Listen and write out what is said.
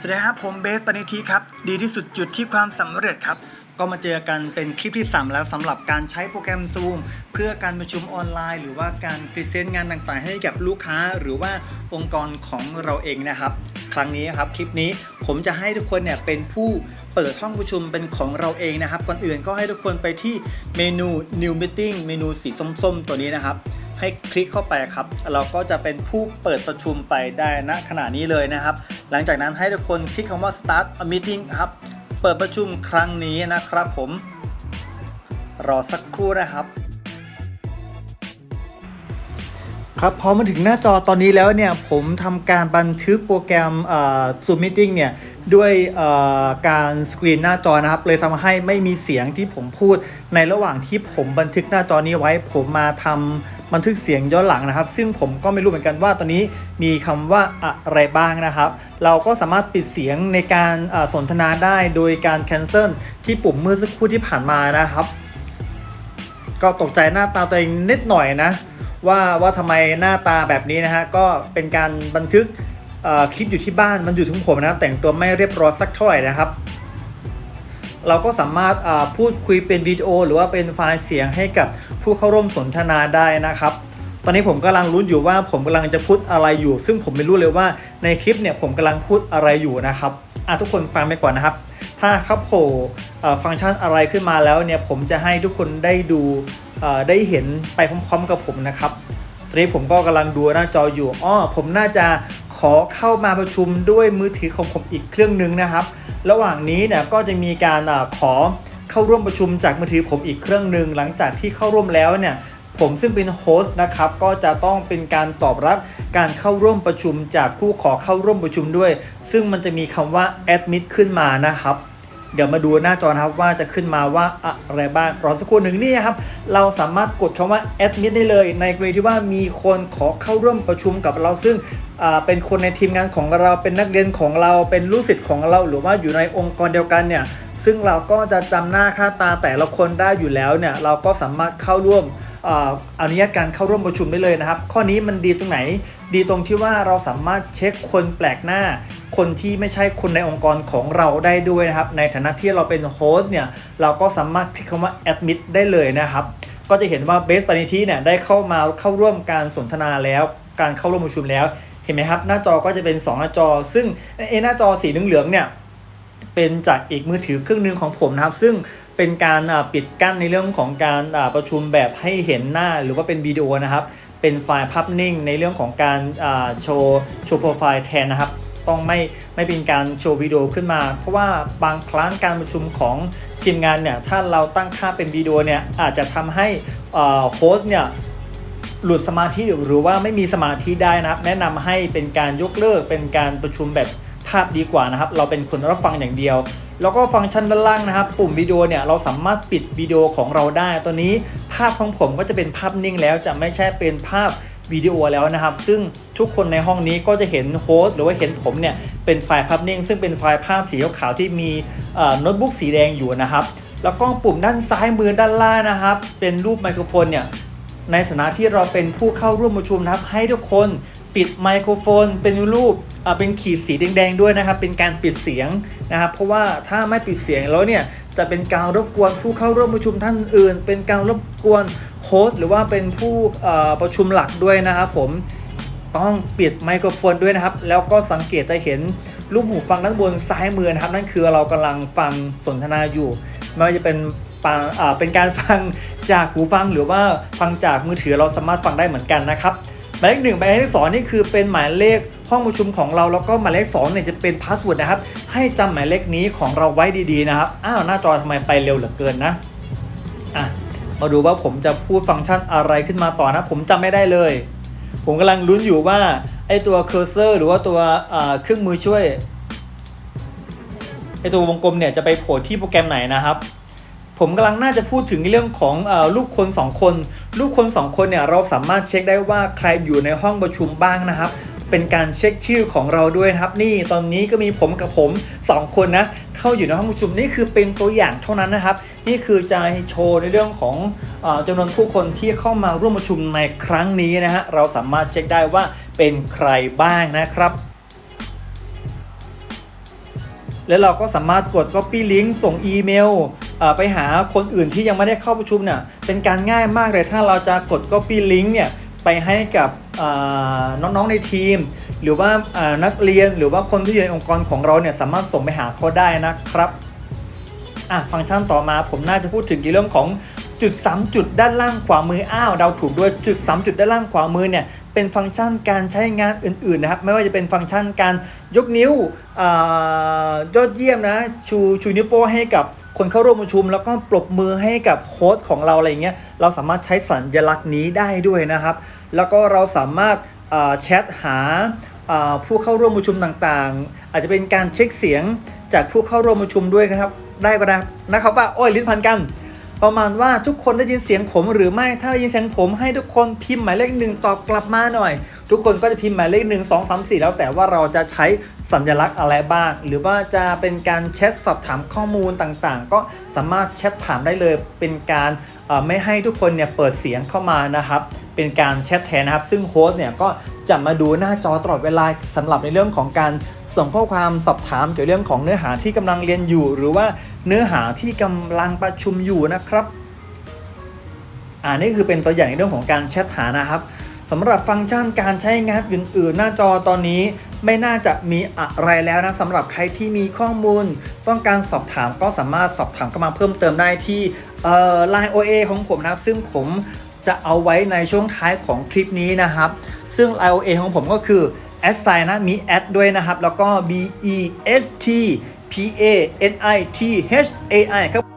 สวัสดีครับผมเบสปณิธิครับ ดีที่สุดจุดที่ความสำเร็จครับ ก็มาเจอกันเป็นคลิปที่ 3 แล้วสำหรับการใช้โปรแกรม Zoom เพื่อการประชุมออนไลน์ หรือว่าการพรีเซนต์งานต่างๆให้กับลูกค้า หรือว่าองค์กรของเราเองนะครับ ครั้งนี้ครับคลิปนี้ผมจะให้ทุกคนเนี่ยเป็นผู้เปิดห้องประชุมเป็นของเราเองนะครับก่อนอื่นก็ให้ทุกคนไปที่เมนู New Meeting เมนูสีส้มๆ ตัวนี้นะครับ ให้คลิกเข้าไปครับ เราก็จะเป็นผู้เปิดประชุมไปได้ณขณะนี้เลยนะครับ หลังจากนั้นให้ทุกคนคลิกคำว่า start a meeting ครับ เปิดประชุมครั้งนี้นะครับผม รอสักครู่นะครับครับพอมาถึงหน้าจอตอนนี้แล้วเนี่ยผมทำการบันทึกโปรแกรมเอ่อ Zoom Meeting เนี่ย ด้วยการสกรีนหน้าจอนะครับ เลยทำให้ไม่มีเสียงที่ผมพูดในระหว่างที่ผมบันทึกหน้าจอนี้ไว้ ผมมาทำบันทึกเสียงย้อนหลังนะครับ ซึ่งผมก็ไม่รู้เหมือนกันว่าตอนนี้มีคำว่าอะไรบ้างนะครับ เราก็สามารถปิดเสียงในการสนทนาได้โดยการ cancel ที่ปุ่มเมื่อสักครู่ที่ผ่านมานะครับ ก็ตกใจหน้าตาตัวเองนิดหน่อยนะ ว่าว่าทำไมหน้าตาแบบนี้นะฮะก็เป็นการบันทึก คลิปอยู่ที่บ้านมันอยู่ทั้งผมนะครับแต่งตัวไม่เรียบร้อยสักเท่าไหร่นะครับ เราก็สามารถพูดคุยเป็นวิดีโอ หรือว่าเป็นไฟล์เสียงให้กับผู้เข้าร่วมสนทนาได้นะครับ ตอนนี้ผมกำลังลุ้นอยู่ว่าผมกำลังจะพูดอะไรอยู่ ซึ่งผมไม่รู้เลยว่าในคลิปเนี่ยผมกำลังพูดอะไรอยู่นะครับอะทุกคนฟังไปก่อนนะครับ ถ้าเขาโผล่ฟังก์ชันอะไรขึ้นมาแล้วเนี่ยผมจะให้ทุกคนได้ดูได้เห็นไปพร้อมๆกับผมนะครับตอนนี้ผมก็กำลังดูหน้าจออยู่อ้อผมน่าจะ อเข้ามาประชุมด้วยมือถือของผมอีกเครื่องหนึงนะครับ ระหว่างนี้เนี่ยก็จะมีการขอเข้าร่วมประชุมจากมือถือผมอีกเครื่องหนึ่งหลังจากที่เข้าร่วมแล้วเนี่ยผมซึ่งเป็นโฮสต์นะครับก็จะต้องเป็นการตอบรับการเข้าร่วมประชุมจากผู้ขอเข้าร่วมประชุมด้วย ซึ่งมันจะมีคำว่า admit ขึ้นมานะครับเดี๋ยวมาดูหน้าจอนะครับว่าจะขึ้นมาว่าอะไรบ้างรอสักครู่หนึ่งนี่ครับเราสามารถกดคำว่า admit ได้เลย ในกรณีที่ว่ามีคนขอเข้าร่วมประชุมกับเราซึ่งเป็นคนในทีมงานของเราเป็นนักเรียนของเราเป็นลูกศิษย์ของเรา หรือว่าอยู่ในองค์กรเดียวกันเนี่ยซึ่งเราก็จะจำหน้าค่าตาแต่ละคนได้อยู่แล้วเนี่ยเราก็สามารถเข้าร่วมอ่าอนุญาตการเข้าร่วมประชุมได้เลยนะครับ ข้อนี้มันดีตรงไหน ดีตรงที่ว่าเราสามารถเช็คคนแปลกหน้า คนที่ไม่ใช่คนในองค์กรของเราได้ด้วยนะครับ ในฐานะที่เราเป็นโฮสต์เนี่ยเราก็สามารถคลิกคำว่า admit ได้เลยนะครับ ก็จะเห็นว่าเบสปณิธิเนี่ยได้เข้ามาเข้าร่วมการสนทนาแล้ว การเข้าร่วมประชุมแล้ว เห็นไหมครับ หน้าจอก็จะเป็น 2 หน้าจอ ซึ่งไอ้หน้าจอสีเหลืองๆเนี่ยเป็นจากอีกมือถือเครื่องหนึงของผมนะครับ ซึ่งเป็นการปิดกั้นในเรื่องของการประชุมแบบให้เห็นหน้าหรือว่าเป็นวิดีโอนะครับ เป็นไฟล์ภาพนิ่งในเรื่องของการโชว์โชว์โปรไฟล์แทนนะครับต้องไม่ไม่เป็นการโชว์วิดีโอขึ้นมา เพราะว่าบางครั้งการประชุมของทีมงานเนี่ยถ้าเราตั้งค่าเป็นวิดีโอเนี่ยอาจจะทำให้โฮสต์เนี่ย หลุดสมาธิหรือว่าไม่มีสมาธิได้นะครับ แนะนำให้เป็นการยกเลิกเป็นการประชุมแบบภาพดีกว่านะครับ เราเป็นคนรับฟังอย่างเดียว แล้วก็ฟังก์ชันด้านล่างนะครับ ปุ่มวิดีโอเนี่ยเราสามารถปิดวิดีโอของเราได้ ตัวนี้ภาพของผมก็จะเป็นภาพนิ่งแล้วจะไม่ใช่เป็นภาพวิดีโอแล้วนะครับ ซึ่งทุกคนในห้องนี้ก็จะเห็นโฮสต์หรือว่าเห็นผมเนี่ยเป็นไฟล์ภาพนิ่ง ซึ่งเป็นไฟล์ภาพสีขาวที่มีโน้ตบุ๊กสีแดงอยู่นะครับ แล้วก็ปุ่มด้านซ้ายมือด้านล่างนะครับ เป็นรูปไมโครโฟนเนี่ย ในฐานะที่เราเป็นผู้เข้าร่วมประชุมนะครับ ให้ทุกคนปิดไมโครโฟน เป็นรูปเป็นขีดสีแดงๆด้วยนะครับ เป็นการปิดเสียงนะครับ เพราะว่าถ้าไม่ปิดเสียงแล้วเนี่ยจะเป็นการรบกวนผู้เข้าร่วมประชุมท่านอื่น เป็นการรบกวนโฮสต์หรือว่าเป็นผู้ประชุมหลักด้วยนะครับ ผมต้องปิดไมโครโฟนด้วยนะครับ แล้วก็สังเกตจะเห็นรูปหูฟังด้านบนซ้ายมือนะครับ นั่นคือเรากำลังฟังสนทนาอยู่ไม่ว่าจะเป็น ฟังเป็นการฟังจากหูฟังหรือว่าฟังจากมือถือเราสามารถฟังได้เหมือนกันนะครับหมายเลขหนึ่งหมายเลขสองนี่คือเป็นหมายเลขห้องประชุมของเราแล้วก็หมายเลขสองเนี่ยจะเป็นพาสเวิร์ดนะครับ ให้จำหมายเลขนี้ของเราไว้ดีๆนะครับ อ้าวหน้าจอทำไมไปเร็วเหลือเกินนะอะมาดูว่าผมจะพูดฟังก์ชันอะไรขึ้นมาต่อนะ ผมจำไม่ได้เลย ผมกำลังลุ้นอยู่ว่าไอตัวเคอร์เซอร์หรือว่าตัวเครื่องมือช่วยไอตัววงกลมเนี่ยจะไปโผล่ที่โปรแกรมไหนนะครับ ผมกำลังน่าจะพูดถึงเรื่องของอลูกคน2คน ลูกคน2คนเนี่ยเราสามารถเช็คได้ว่าใครอยู่ในห้องประชุมบ้างนะครับ เป็นการเช็คชื่อของเราด้วยนะครับ นี่ตอนนี้ก็มีผมกับผม 2 คนนะเข้าอยู่ในห้องประชุมนี่คือเป็นตัวอย่างเท่านั้นนะครับ นี่คือจะโชว์ในเรื่องของอจำนวนผู้คนที่เข้ามาร่วมประชุมในครั้งนี้นะฮะเราสามารถเช็คได้ว่าเป็นใครบ้างนะครับแล้วเราก็สามารถกด copy link ส่งอีเมล ไปหาคนอื่นที่ยังไม่ได้เข้าประชุมเนี่ยเป็นการง่ายมากเลยถ้าเราจะกด copy link เนี่ยไปให้กับน้องๆในทีม หรือว่านักเรียนหรือว่าคนที่อยู่ในองค์กรของเราเนี่ยสามารถส่งไปหาเขาได้นะครับอะฟังก์ชันต่อมาผมน่าจะพูดถึงในเรื่องของจุด 3 จุดด้านล่างขวามืออ้าวเดาถูกด้วยจุด 3 จุดด้านล่างขวามือเนี่ยเป็นฟังก์ชันการใช้งานอื่นๆนะครับ ไม่ว่าจะเป็นฟังก์ชันการยกนิ้วอยอดเยี่ยมนะชูชูนิ้วโป้งให้กับ คนเข้าร่วมประชุม แล้วก็ปรบมือให้กับโค้ชของเราอะไรเงี้ยเราสามารถใช้สัญลักษณ์นี้ได้ด้วยนะครับ แล้วก็เราสามารถแชทหาผู้เข้าร่วมประชุมต่างๆ อาจจะเป็นการเช็คเสียงจากผู้เข้าร่วมประชุมด้วยครับ ได้ก็ได้นะครับว่าโอ้ยลิ้นพันกัน ประมาณว่าทุกคนได้ยินเสียงผมหรือไม่ถ้าได้ยินเสียงผมให้ทุกคนพิมพ์หมายเลขหนึ่งตอบกลับมาหน่อย ทุกคนก็จะพิมพ์หมายเลขหนึ่งสองสามสี่แล้วแต่ว่าเราจะใช้ สัญลักษณ์อะไรบ้าง หรือว่าจะเป็นการแชทสอบถามข้อมูลต่างๆ ก็สามารถแชทถามได้เลย เป็นการไม่ให้ทุกคนเนี่ยเปิดเสียงเข้ามานะครับ เป็นการแชทแทนนะครับ ซึ่งโฮสต์เนี่ยก็จะมาดูหน้าจอตลอดเวลาสำหรับในเรื่องของการส่งข้อความสอบถามเกี่ยวกับเรื่องของเนื้อหาที่กำลังเรียนอยู่ หรือว่าเนื้อหาที่กำลังประชุมอยู่นะครับอ่านี่คือเป็นตัวอย่างในเรื่องของการแชทหานะครับสำหรับฟังก์ชันการใช้งานอื่น ๆ หน้าจอตอนนี้ ไม่น่าจะมีอะไรแล้วนะสำหรับใครที่มีข้อมูล ต้องการสอบถามก็สามารถสอบถามเข้ามาเพิ่มเติมได้ที่เอ่อ Line OA ของผมนะครับ ซึ่งผมจะเอาไว้ในช่วงท้ายของคลิปนี้นะครับ ซึ่ง Line OA ของผมก็คือแอดไซน์นะมีแอดด้วยนะครับ แล้วก็ B E S T P A N I T H A I ครับ